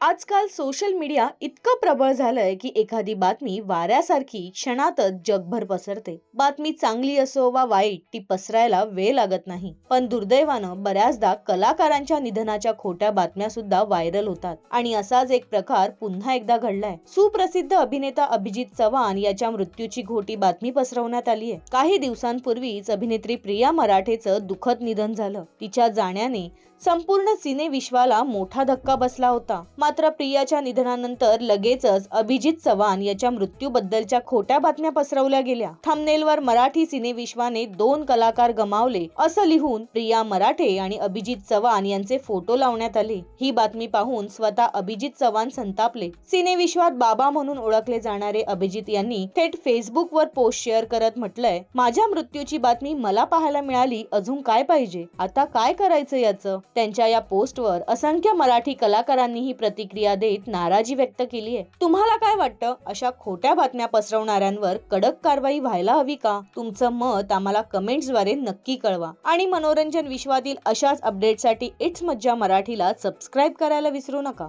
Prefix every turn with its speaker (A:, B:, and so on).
A: आजकाल social media इतकं प्रबळ झालंय की एखादी बातमी वाऱ्यासारखी क्षणातच जगभर पसरते. बातमी चांगली असो वा वाईट ती पसरायला वेळ लागत नाही. पण दुर्दैवानं बऱ्याचदा कलाकारांच्या निधनाच्या खोट्या बातम्या सुद्धा व्हायरल होतात. आणि असाच एक प्रकार पुन्हा एकदा घडलाय. सुप्रसिद्ध अभिनेता अभिजित चव्हाण याच्या मृत्यूची खोटी बातमी पसरवण्यात आली आहे. काही दिवसांपूर्वीच अभिनेत्री प्रिया मराठेचं दुःखद निधन झालं. तिच्या जाण्याने संपूर्ण सिनेविश्वाला मोठा धक्का बसला होता. मात्र प्रियाच्या निधनानंतर लगेचच अभिजित चव्हाण याच्या मृत्यूबद्दलच्या खोट्या बातम्या पसरवल्या गेल्या. थंबनेलवर मराठी सिनेविश्वाने दोन कलाकार गमावले असं लिहून प्रिया मराठे आणि अभिजित चव्हाण यांचे फोटो लावण्यात आले. ही बातमी पाहून स्वतः अभिजित चव्हाण संतापले. सिनेविश्वात बाबा म्हणून ओळखले जाणारे अभिजित यांनी थेट फेसबुक वर पोस्ट शेअर करत म्हटलंय माझ्या मृत्यूची बातमी मला पाहायला मिळाली अजून काय पाहिजे? आता काय करायचं याचं? त्यांच्या या पोस्टवर असंख्य मराठी कलाकारांनीही प्रतिक्रिया देत नाराजी व्यक्त केली आहे. तुम्हाला काय वाटतं? अशा खोट्या बातम्या पसरवणाऱ्यांवर कडक कारवाई व्हायला हवी का? तुमचं मत आम्हाला कमेंट्सद्वारे नक्की कळवा. आणि मनोरंजन विश्वातील अशाच अपडेटसाठी इट्स मज्जा मराठीला सबस्क्राईब करायला विसरू नका.